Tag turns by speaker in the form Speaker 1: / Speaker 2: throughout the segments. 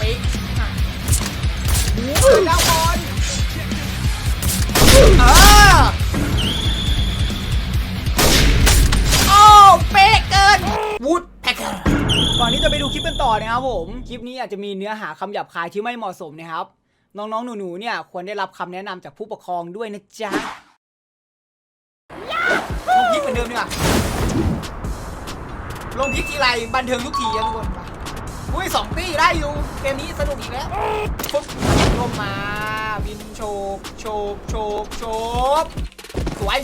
Speaker 1: ปิ๊กหูเปิดแล้วบอลเออโอ้เป๊ะเกินวูดแพคเกอร์ก่อนที่จะไปดูคลิปกันต่อนะครับผม คลิปนี้อาจจะมีเนื้อหาคำหยาบคายที่ไม่เหมาะสมนะครับ น้องๆ หนูๆ เนี่ยควรได้รับคำแนะนำจากผู้ปกครองด้วยนะจ๊ะลงคลิปเหมือนเดิมดีกว่าลงคลิปทีไรบันเทิงทุกทีอะทุกคน อุ้ยสองตีได้อยู่ เกมนี้สนุกอีกแล้วปุ๊บลมมา บินโชกโชกโชกโชกสวย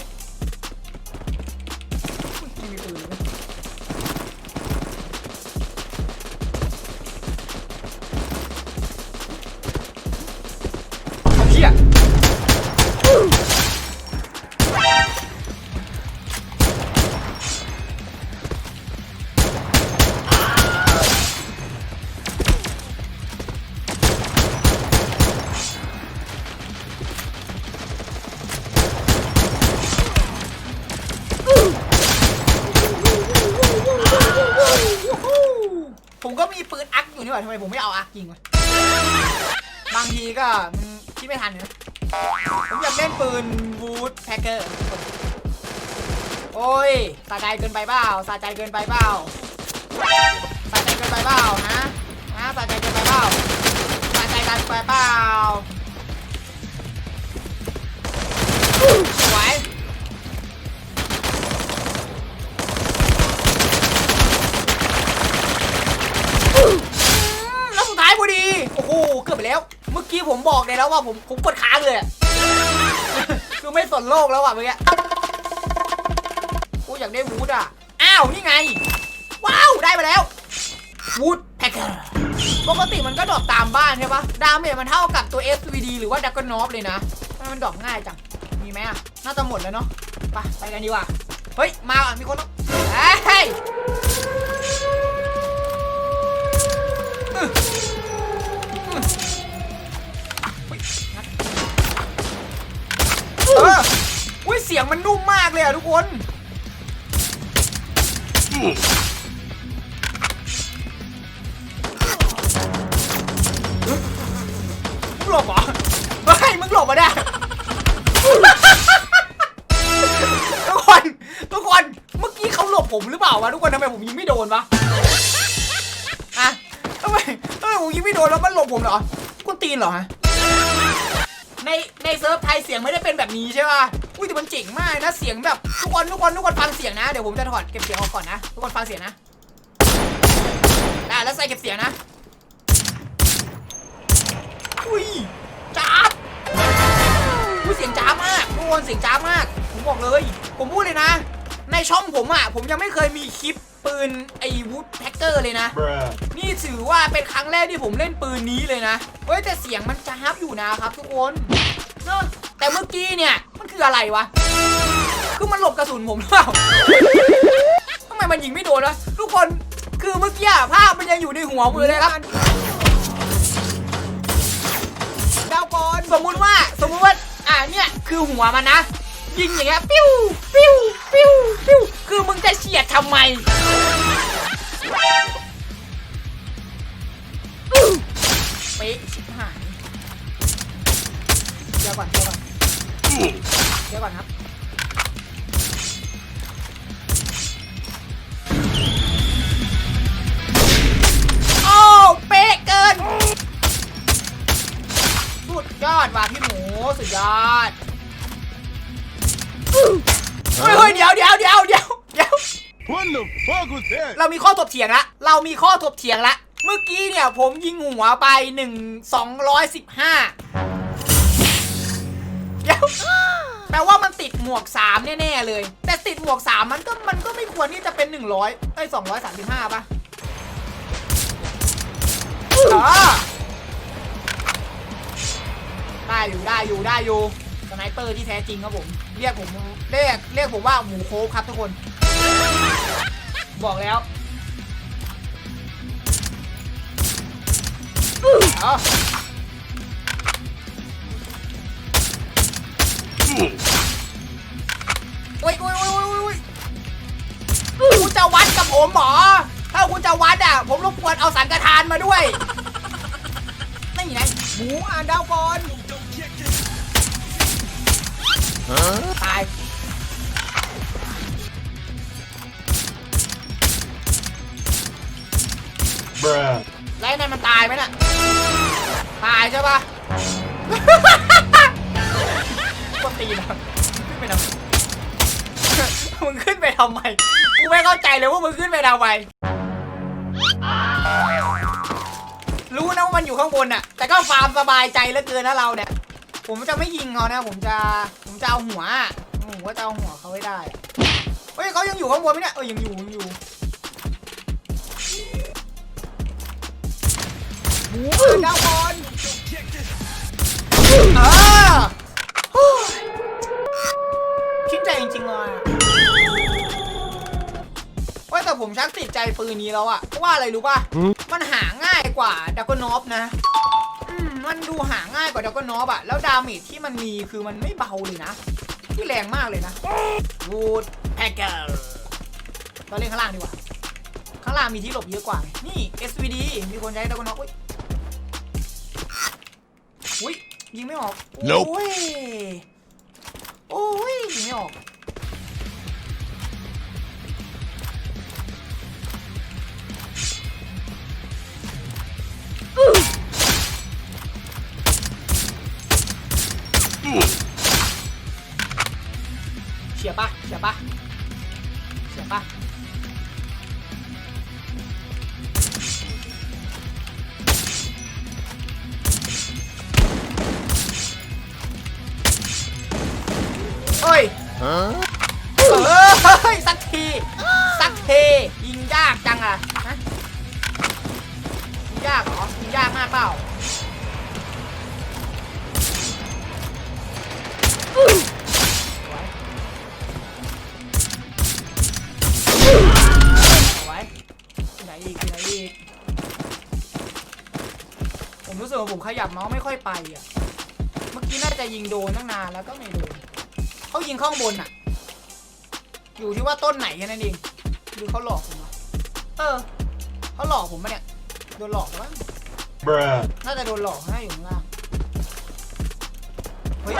Speaker 1: ไมผมไม่เอาอักยิงวะบางทีก็คิดไม่ทันนะผมอยากเล่นปืนวูดแพคเกอร์โอ้ยสะใจเกินไปเปล่าสะใจเกินไปเปล่าสะใจเกินไปเปล่าฮะฮะสะใจเกินไปเปล่าสะใจเกินไปเปล่า แล้วว่าผมผมกดค้างเลยอะคือไม่สนโลกแล้วอะเมื่อกี้กูอยากได้วูดอะ อ้าว นี่ไง ว้าว ได้มาแล้ววูดแพคเกอร์ปกติมันก็ดรอปตามบ้านใช่ปะดาเมจมันเท่ากับตัว SVD หรือว่าดักกนอฟเลยนะทำไมมันดรอปง่ายจัง มีไหมอะ น่าจะหมดแล้วเนาะ ไปไปกันดีกว่า เฮ้ย มาอะมีคนต้องเฮ้ย สียงมันนุ่มมากเลยอะทุกคนมึงหลบเหรอเฮ้ยมึงหลบมาได้ทุกคนทุกคนเมื่อกี้เขาหลบผมหรือเปล่าวะทุกคนทำไมผมยิงไม่โดนวะอะทำไมทำไมผมยิงไม่โดนแล้วมันหลบผมเหรอคุณตีนเหรอฮะในในเซิร์ฟไทยเสียงไม่ได้เป็นแบบนี้ใช่ป่ะ อุ้ยแต่มันเจ๋งมากนะเสียงแบบทุกคนทุกคนทุกคนฟังเสียงนะเดี๋ยวผมจะถอดเก็บเสียงออกก่อนนะทุกคนฟังเสียงนะอะแล้วใส่เก็บเสียงนะอุ้ยจ้าบอุ้ยเสียงจ้าบมากทุกคนเสียงจ้าบมากผมบอกเลย ผมพูดเลยนะ ในช่องผมอะผมยังไม่เคยมีคลิปปืนไอ้วูดแพ็กเกอร์เลยนะ
Speaker 2: Bruh.
Speaker 1: นี่ถือว่าเป็นครั้งแรกที่ผมเล่นปืนนี้เลยนะ เฮ้ยแต่เสียงมันจ้าบอยู่นะครับทุกคนเนอะแต่เมื่อกี้เนี่ยมัน คืออะไรวะ คือมันหลบกระสุนผมหรือเปล่าทำไมมันยิงไม่โดนวะทุกคนคือเมื่อกี้อะภาพมันยังอยู่ในหัวผมเลยครับดาวก่อนสมมุติว่าสมมุติว่าอ่าเนี่ยคือหัวมันนะ ยิงอย่างเงี้ยปิ้วปิ้วปิ้วปิ้วคือมึงจะเฉียดทำไม ก่อนครับโอ้เป๊ะเกิน สุดยอดว่ะพี่หมูสุดยอดเฮ้ยเฮ้ยเดี๋ยวเดี๋ยวเดี๋ยวเดี๋ยวเดี๋ยว
Speaker 2: What the fuck was that?
Speaker 1: เรามีข้อถกเถียงละเรามีข้อถกเถียงละเมื่อกี้เนี่ยผมยิงหัวไปหนึ่งสองร้อยสิบห้าเดี๋ยว แปลว่ามันติดหมวกสามแน่ๆเลย แต่ติดหมวกสามมันก็มันก็ไม่ควรที่จะเป็นหนึ่งร้อยไอ้สองร้อยสามสิบห้าป่ะได้อยู่ได้อยู่ได้อยู่สไนเปอร์ที่แท้จริงครับผม เรียกผมเรียกเรียกผมว่าหมูโคกครับทุกคน บอกแล้วเอ โอ้ยโอ้ยโอ้ยโอ้ยโอ้ยคุณจะวัดกับผมเหรอ ถ้าคุณจะวัดอะ ผมรบกวนเอาสังฆทานมาด้วยหมูอ่านดาวก่อนตาย
Speaker 2: Bruh.
Speaker 1: แล้วไอ้นั่นมันตายไหมน่ะ ตายใช่ปะกด ตีนะขึ้นไปทำไมมึงขึ้นไปทำไมกูไม่เข้าใจเลยว่ามึงขึ้นไปทำไมรู้นะว่ามันอยู่ข้างบนน่ะ แต่ก็ฟาร์มสบายใจเหลือเกินนะเราเนี่ย ผมจะไม่ยิงเขานะ ผมจะ ผมจะเอาหัว ผมก็จะเอาหัวเขาให้ได้ เฮ้ยเขายังอยู่ข้างบนไหมเนี่ย เออยังอยู่ยังอยู่ดาวบอลอ่า ผมชักติดใจปืนนี้แล้วอะเพราะว่าอะไรรู้ป่ะมันหาง่ายกว่าดักกนอฟนะอืมมันดูหาง่ายกว่าดักกนอฟอะแล้วดาเมจที่มันมีคือมันไม่เบาเลยนะที่แรงมากเลยนะวูดแพคเกอร์เราเล่นข้างล่างดีกว่า ข้างล่างมีที่หลบเยอะกว่าไงนี่ SVD มีคนใช้ดักกนอฟอุ้ยอุ้ยยิงไม่ออก
Speaker 2: Nope
Speaker 1: โอ้ยโอ้ยยิงไม่ออก ยบปะเฉียบปะเฉียบปะเฮ้ยเฮ้ย สักที สักที ยิงยากจังอะฮะยิงยากเหรอ ยิงยากมากเปล่าเอา ไหนอีกที่ไหนอีก ผมรู้สึกว่าผมขยับเมาส์ไม่ค่อยไปอะ เมื่อกี้น่าจะยิงโดนตั้งนานแล้วก็ไม่โดนเขายิงข้างบนอะ อยู่ที่ว่าต้นไหนแค่นั้นเองหรือเขาหลอกผมวะเออเขาหลอกผมปะเนี่ย โดนหลอกปะ
Speaker 2: Bruh.
Speaker 1: น่าจะโดนหลอกน่าอยู่ข้างล่าง เฮ้ย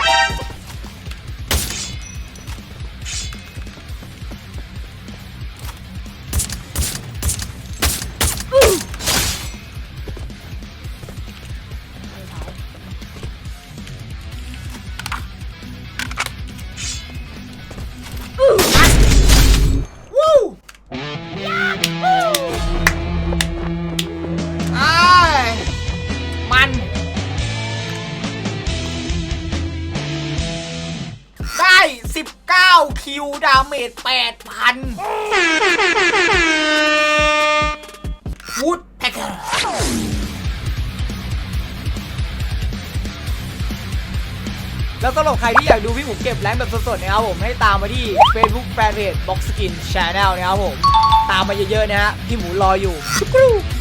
Speaker 1: าเมจ8,000วูดแพคเกอร์แล้วสำหรับใครที่อยากดูพี่หมูเก็บแรงแบบสดๆนะครับผมให้ตามมาที่ Facebook Fanpage Box Skin Channel นะครับผม ตามมาเยอะๆนะฮะพี่หมูรออยู่